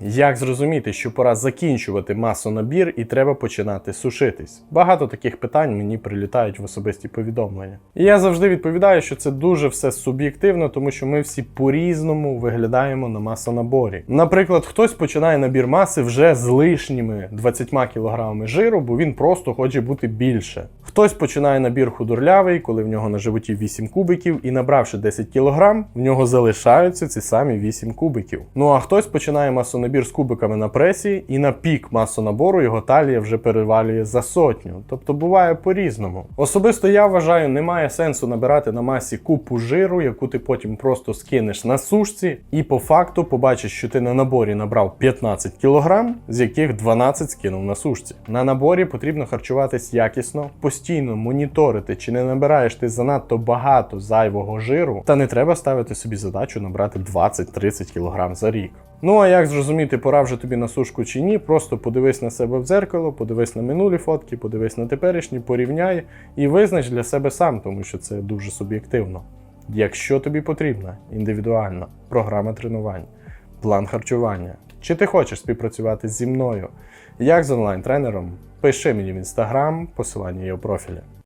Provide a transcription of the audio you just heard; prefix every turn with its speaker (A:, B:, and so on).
A: Як зрозуміти, що пора закінчувати масонабір і треба починати сушитись? Багато таких питань мені прилітають в особисті повідомлення. І я завжди відповідаю, що це дуже все суб'єктивно, тому що ми всі по-різному виглядаємо на масонаборі. Наприклад, хтось починає набір маси вже з лишніми 20 кг жиру, бо він просто хоче бути більше. Хтось починає набір худорлявий, коли в нього на животі 8 кубиків, і набравши 10 кг, в нього залишаються ці самі 8 кубиків. Ну а хтось починає масонабір з кубиками на пресі, і на пік масонабору його талія вже перевалює за сотню. Тобто буває по-різному. Особисто я вважаю, немає сенсу набирати на масі купу жиру, яку ти потім просто скинеш на сушці, і по факту побачиш, що ти на наборі набрав 15 кг, з яких 12 скинув на сушці. На наборі потрібно харчуватись якісно, постійно моніторити, чи не набираєш ти занадто багато зайвого жиру, та не треба ставити собі задачу набрати 20-30 кг за рік. Ну а як зрозуміти, пора вже тобі на сушку чи ні, просто подивись на себе в дзеркало, подивись на минулі фотки, подивись на теперішні, порівняй і визнач для себе сам, тому що це дуже суб'єктивно. Якщо тобі потрібна індивідуальна програма тренувань, план харчування, чи ти хочеш співпрацювати зі мною, як з онлайн-тренером, пиши мені в інстаграм, посилання є у профілі.